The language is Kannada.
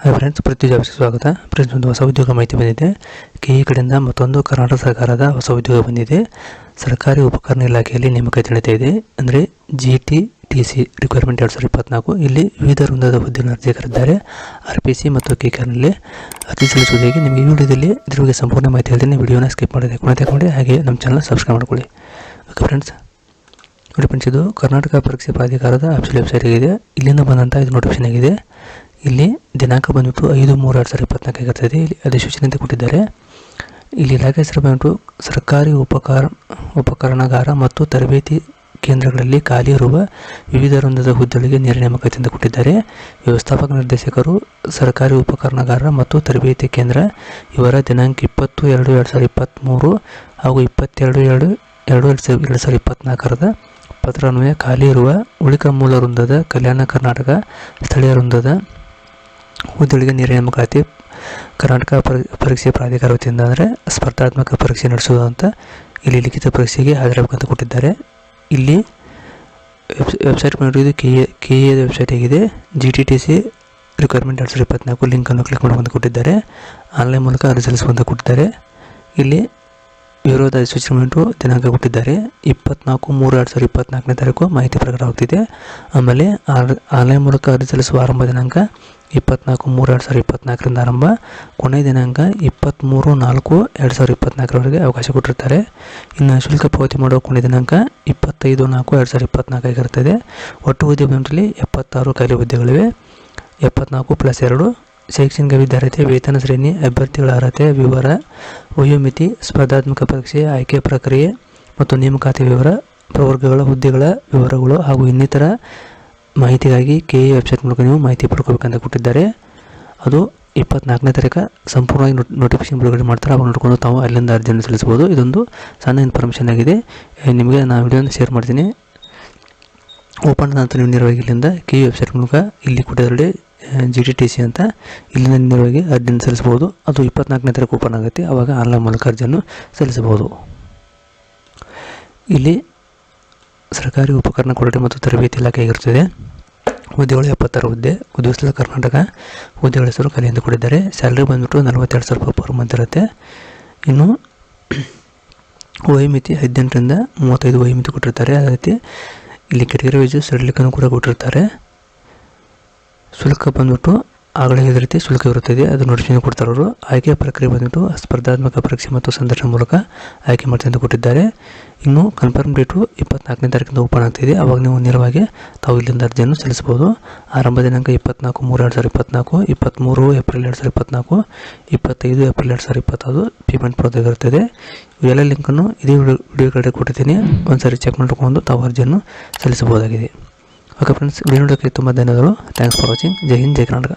ಹಾಯ್ ಫ್ರೆಂಡ್ಸ್ ಪ್ರತಿ ಜಾಬ್ಸ್ ಸ್ವಾಗತ ಫ್ರೆಂಡ್ಸ್ ಒಂದು ಹೊಸ ಉದ್ಯೋಗ ಮಾಹಿತಿ ಬಂದಿದೆ. ಕೆ ಇ ಕಡೆಯಿಂದ ಮತ್ತೊಂದು ಕರ್ನಾಟಕ ಸರ್ಕಾರದ ಹೊಸ ಉದ್ಯೋಗ ಬಂದಿದೆ. ಸರ್ಕಾರಿ ಉಪಕರಣ ಇಲಾಖೆಯಲ್ಲಿ ನೇಮಕಾತಿ ನಡೀತಾ ಇದೆ. ಅಂದರೆ G T T C requirement ಎರಡು ಸಾವಿರದ ಇಪ್ಪತ್ನಾಲ್ಕು. ಇಲ್ಲಿ ವಿವಿಧ ವೃಂದದ ಹುದ್ದೆಯನ್ನು ಅರ್ಜಿ ಕರೆದಿದ್ದಾರೆ ಆರ್ ಪಿ ಸಿ ಮತ್ತು ಕೆ ಕಾರ್ನಲ್ಲಿ ಅರ್ಜಿ ಸಲ್ಲಿಸುವುದಾಗಿ ನಿಮಗೆ ಈ ವಿಡಿಯೋದಲ್ಲಿ ಇದ್ರ ಬಗ್ಗೆ ಸಂಪೂರ್ಣ ಮಾಹಿತಿ ಹೇಳ್ತೀನಿ. ವಿಡಿಯೋನ ಸ್ಕಿಪ್ ಮಾಡಿದೆ ಕೊನೆ ತಗೊಂಡು. ಹಾಗೆ ನಮ್ಮ ಚಾನಲ್ ಸಬ್ಸ್ಕ್ರೈಬ್ ಮಾಡ್ಕೊಳ್ಳಿ. ಓಕೆ ಫ್ರೆಂಡ್ಸ್ ನೋಡಿ ಫ್ರೆಂಡ್ಸ್ ಇದು ಕರ್ನಾಟಕ ಪರೀಕ್ಷೆ ಪ್ರಾಧಿಕಾರದ ಅಫಿಷಿಯಲ್ ವೆಬ್ಸೈಟ್ ಆಗಿದೆ. ಇಲ್ಲಿಂದ ಬಂದಂಥ ಇದು ನೋಟಿಫಿಕೇಶನ್ ಆಗಿದೆ. ಇಲ್ಲಿ ದಿನಾಂಕ ಬಂದ್ಬಿಟ್ಟು ಐದು ಮೂರು ಎರಡು ಸಾವಿರದ ಇಪ್ಪತ್ನಾಲ್ಕು ಆಗಿರ್ತದೆ ಇಲ್ಲಿ ಅಧಿಸೂಚನೆ ಅಂತ ಕೊಟ್ಟಿದ್ದಾರೆ. ಇಲ್ಲಿ ಇಲಾಖೆ ಹೆಸರು ಬಂದ್ಬಿಟ್ಟು ಸರ್ಕಾರಿ ಉಪಕಾರ, ಉಪಕರಣಗಾರ ಮತ್ತು ತರಬೇತಿ ಕೇಂದ್ರಗಳಲ್ಲಿ ಖಾಲಿ ಇರುವ ವಿವಿಧ ವೃಂದದ ಹುದ್ದೆಗಳಿಗೆ ನೇರ ನೇಮಕಾತಿ ಅಂತ ಕೊಟ್ಟಿದ್ದಾರೆ. ವ್ಯವಸ್ಥಾಪಕ ನಿರ್ದೇಶಕರು, ಸರ್ಕಾರಿ ಉಪಕರಣಗಾರ ಮತ್ತು ತರಬೇತಿ ಕೇಂದ್ರ ಇವರ ದಿನಾಂಕ ಇಪ್ಪತ್ತು ಎರಡು ಎರಡು ಸಾವಿರದ ಇಪ್ಪತ್ತ್ಮೂರು ಹಾಗೂ ಇಪ್ಪತ್ತೆರಡು ಎರಡು ಎರಡು ಎರಡು ಸಾವಿರ, ಎರಡು ಸಾವಿರದ ಇಪ್ಪತ್ತ್ನಾಲ್ಕರದ ಪತ್ರಾನ್ವಯ ಖಾಲಿ ಇರುವ ಉಳಿಕ ಮೂಲ ವೃಂದದ ಕಲ್ಯಾಣ ಕರ್ನಾಟಕ ಸ್ಥಳೀಯ ವೃಂದದ ಹುದ್ದೆಗಳಿಗೆ ನೇರ ನೇಮಕಾತಿ ಕರ್ನಾಟಕ ಪರಿ- ಪರೀಕ್ಷೆ ಪ್ರಾಧಿಕಾರ ವತಿಯಿಂದ ಅಂದರೆ ಸ್ಪರ್ಧಾತ್ಮಕ ಪರೀಕ್ಷೆ ನಡೆಸೋದು ಅಂತ ಇಲ್ಲಿ ಲಿಖಿತ ಪರೀಕ್ಷೆಗೆ ಹಾಜರಾಗಬೇಕಂತ ಕೊಟ್ಟಿದ್ದಾರೆ. ಇಲ್ಲಿ ವೆಬ್, ವೆಬ್ಸೈಟ್ ಮಾಡಿರೋದು K A K A website ಆಗಿದೆ. G T T C requirement ಎರಡು ಸಾವಿರದ ಇಪ್ಪತ್ನಾಲ್ಕು ಲಿಂಕನ್ನು ಕ್ಲಿಕ್ ಮಾಡುವಂತ ಕೊಟ್ಟಿದ್ದಾರೆ. ಆನ್ಲೈನ್ ಮೂಲಕ ಅರ್ಜಿ ಸಲ್ಲಿಸುವಂತ ಕೊಟ್ಟಿದ್ದಾರೆ. ಇಲ್ಲಿ ವಿರೋಧ ಉಂಟು ದಿನಾಂಕ ಕೊಟ್ಟಿದ್ದಾರೆ. ಇಪ್ಪತ್ನಾಲ್ಕು ಮೂರು ಎರಡು ಸಾವಿರದ ಇಪ್ಪತ್ನಾಲ್ಕನೇ ತಾರೀಕು ಮಾಹಿತಿ ಪ್ರಕಟವಾಗ್ತಿದೆ ಆಮೇಲೆ ಆನ್ಲೈನ್ ಮೂಲಕ ಅರ್ಜಿ ಸಲ್ಲಿಸುವ ಆರಂಭ ದಿನಾಂಕ ಇಪ್ಪತ್ನಾಲ್ಕು ಮೂರು ಎರಡು ಸಾವಿರದ ಇಪ್ಪತ್ನಾಲ್ಕರಿಂದ ಆರಂಭ. ಕೊನೆಯ ದಿನಾಂಕ ಇಪ್ಪತ್ತ್ಮೂರು ನಾಲ್ಕು ಎರಡು ಸಾವಿರದ ಇಪ್ಪತ್ನಾಲ್ಕರವರೆಗೆ ಅವಕಾಶ ಕೊಟ್ಟಿರ್ತಾರೆ. ಇನ್ನು ಶುಲ್ಕ ಪಾವತಿ ಮಾಡುವ ಕೊನೆಯ ದಿನಾಂಕ ಇಪ್ಪತ್ತೈದು ನಾಲ್ಕು ಎರಡು ಸಾವಿರದ ಇಪ್ಪತ್ನಾಲ್ಕು ಆಗಿರ್ತದೆ ಒಟ್ಟು ಹುದ್ದೆ ಎಪ್ಪತ್ತಾರು ಖಾಲಿ ಹುದ್ದೆಗಳಿವೆ. ಎಪ್ಪತ್ನಾಲ್ಕು ಪ್ಲಸ್ ಎರಡು ಶೈಕ್ಷಣಿಕ ವಿದ್ಯಾರ್ಹತೆ ವೇತನ ಶ್ರೇಣಿ ಅಭ್ಯರ್ಥಿಗಳ ಅರ್ಹತೆ ವಿವರ, ವಯೋಮಿತಿ, ಸ್ಪರ್ಧಾತ್ಮಕ ಪರೀಕ್ಷೆ, ಆಯ್ಕೆ ಪ್ರಕ್ರಿಯೆ ಮತ್ತು ನೇಮಕಾತಿ ವಿವರ, ಪ್ರವರ್ಗಗಳ ಹುದ್ದೆಗಳ ವಿವರಗಳು ಹಾಗೂ ಇನ್ನಿತರ ಮಾಹಿತಿಗಾಗಿ ಕೆ ಎ ವೆಬ್ಸೈಟ್ ಮೂಲಕ ನೀವು ಮಾಹಿತಿ ಪಡ್ಕೋಬೇಕಂತ ಕೊಟ್ಟಿದ್ದಾರೆ. ಅದು ಇಪ್ಪತ್ನಾಲ್ಕನೇ ತಾರೀಕು ಸಂಪೂರ್ಣವಾಗಿ ನೋಟ್, ನೋಟಿಫಿಕೇಶನ್ ಬಿಡುಗಡೆ ಮಾಡ್ತಾರೆ. ಅವಾಗ ನೋಡ್ಕೊಂಡು ತಾವು ಅಲ್ಲಿಂದ ಅರ್ಜಿಯನ್ನು ಸಲ್ಲಿಸ್ಬೋದು ಇದೊಂದು ಸಣ್ಣ ಇನ್ಫಾರ್ಮೇಷನ್ ಆಗಿದೆ. ನಿಮಗೆ ನಾನು ವಿಡಿಯೋನ ಶೇರ್ ಮಾಡ್ತೀನಿ. ಓಪನ್ ಅಂತ ನೀವು ನೇರವಾಗಿ ಇಲ್ಲಿಂದ ಕೆ ವೆಬ್ಸೈಟ್ ಮೂಲಕ ಇಲ್ಲಿ ಕೊಟ್ಟಿದ್ದಾರೆ ಜಿ ಟಿ ಟಿ ಸಿ ಅಂತ ಇಲ್ಲಿನ ನೇರವಾಗಿ ಅರ್ಜಿಯನ್ನು ಸಲ್ಲಿಸ್ಬೋದು ಅದು ಇಪ್ಪತ್ನಾಲ್ಕನೇ ತಾರೀಕು ಓಪನ್ ಆಗುತ್ತೆ. ಆವಾಗ ಆನ್ಲೈನ್ ಮೂಲಕ ಅರ್ಜಿಯನ್ನು ಸಲ್ಲಿಸಬಹುದು. ಇಲ್ಲಿ ಸರ್ಕಾರಿ ಉಪಕರಣ ಕೊರತೆ ಮತ್ತು ತರಬೇತಿ ಇಲಾಖೆ ಆಗಿರುತ್ತದೆ ಹುದ್ದೆಗಳು ಎಪ್ಪತ್ತಾರು ಹುದ್ದೆ ಉದ್ಯೋಗಸ್ಥಳ ಕರ್ನಾಟಕ ಹುದ್ದೆಗಳ ಹೆಸರು ಕಲೆಯಿಂದ ಕೊಟ್ಟಿದ್ದಾರೆ. ಸ್ಯಾಲ್ರಿ ಬಂದ್ಬಿಟ್ಟು ನಲವತ್ತೆರಡು ಸಾವಿರ ರೂಪಾಯಿ ಪರ್ ಮಂತ್ ಇರುತ್ತೆ. ಇನ್ನು ವಯೋಮಿತಿ ಹದಿನೆಂಟರಿಂದ ಮೂವತ್ತೈದು ವಯೋಮಿತಿ ಕೊಟ್ಟಿರ್ತಾರೆ. ಅದೇ ರೀತಿ ಇಲ್ಲಿ ಕೆಟಗರಿ ವೈಸು ಸಡಿಲಿಕನ್ನು ಕೂಡ ಕೊಟ್ಟಿರ್ತಾರೆ. ಶುಲ್ಕ ಬಂದ್ಬಿಟ್ಟು ಆಗಲೇ ಇದೇ ರೀತಿ ಶುಲ್ಕ ಇರುತ್ತದೆ. ಅದು ನೋಟಿಫಿಕೇಶನ್ ಕೊಡ್ತಾರೆ ಅವರು. ಆಯ್ಕೆ ಪ್ರಕ್ರಿಯೆ ಬಂದ್ಬಿಟ್ಟು ಸ್ಪರ್ಧಾತ್ಮಕ ಪರೀಕ್ಷೆ ಮತ್ತು ಸಂದರ್ಶನ ಮೂಲಕ ಆಯ್ಕೆ ಮಾಡ್ತೀನಿ ಅಂತ ಕೊಟ್ಟಿದ್ದಾರೆ. ಇನ್ನು ಕನ್ಫರ್ಮ್ ಡೇಟು ಇಪ್ಪತ್ನಾಲ್ಕನೇ ತಾರೀಕಿಂದ ಓಪನ್ ಆಗ್ತಿದೆ ಅವಾಗ ನೀವು ನೇರವಾಗಿ ತಾವು ಇಲ್ಲಿಂದ ಅರ್ಜಿಯನ್ನು ಸಲ್ಲಿಸ್ಬೋದು ಆರಂಭ ದಿನಾಂಕ ಇಪ್ಪತ್ನಾಲ್ಕು ಮೂರು ಎರಡು ಸಾವಿರದ ಇಪ್ಪತ್ನಾಲ್ಕು ಇಪ್ಪತ್ತ್ಮೂರು ಏಪ್ರಿಲ್ ಎರಡು ಸಾವಿರದ ಇಪ್ಪತ್ನಾಲ್ಕು, ಇಪ್ಪತ್ತೈದು ಏಪ್ರಿಲ್ ಎರಡು ಸಾವಿರದ ಇಪ್ಪತ್ತೈದು ಪೇಮೆಂಟ್ ಇರುತ್ತೆ ಇವೆಲ್ಲ ಲಿಂಕನ್ನು ಇದೇ ವಿಡಿಯೋ ಕಡೆ ಕೊಟ್ಟಿದ್ದೀನಿ. ಸಾರಿ ಚೆಕ್ ಮಾಡ್ಕೊಂಡು ತಾವು ಅರ್ಜಿಯನ್ನು ಸಲ್ಲಿಸಬಹುದಾಗಿದೆ. ಓಕೆ ಫ್ರೆಂಡ್ಸ್ ವಿಡಿಯೋ ನೋಡೋಕ್ಕೆ ತುಂಬ ಧನ್ಯವಾದಗಳು ಥ್ಯಾಂಕ್ಸ್ ಫಾರ್ ವಾಚಿಂಗ್ ಜೈ ಹಿಂದ್ ಜೈ ಕರ್ನಾಟಕ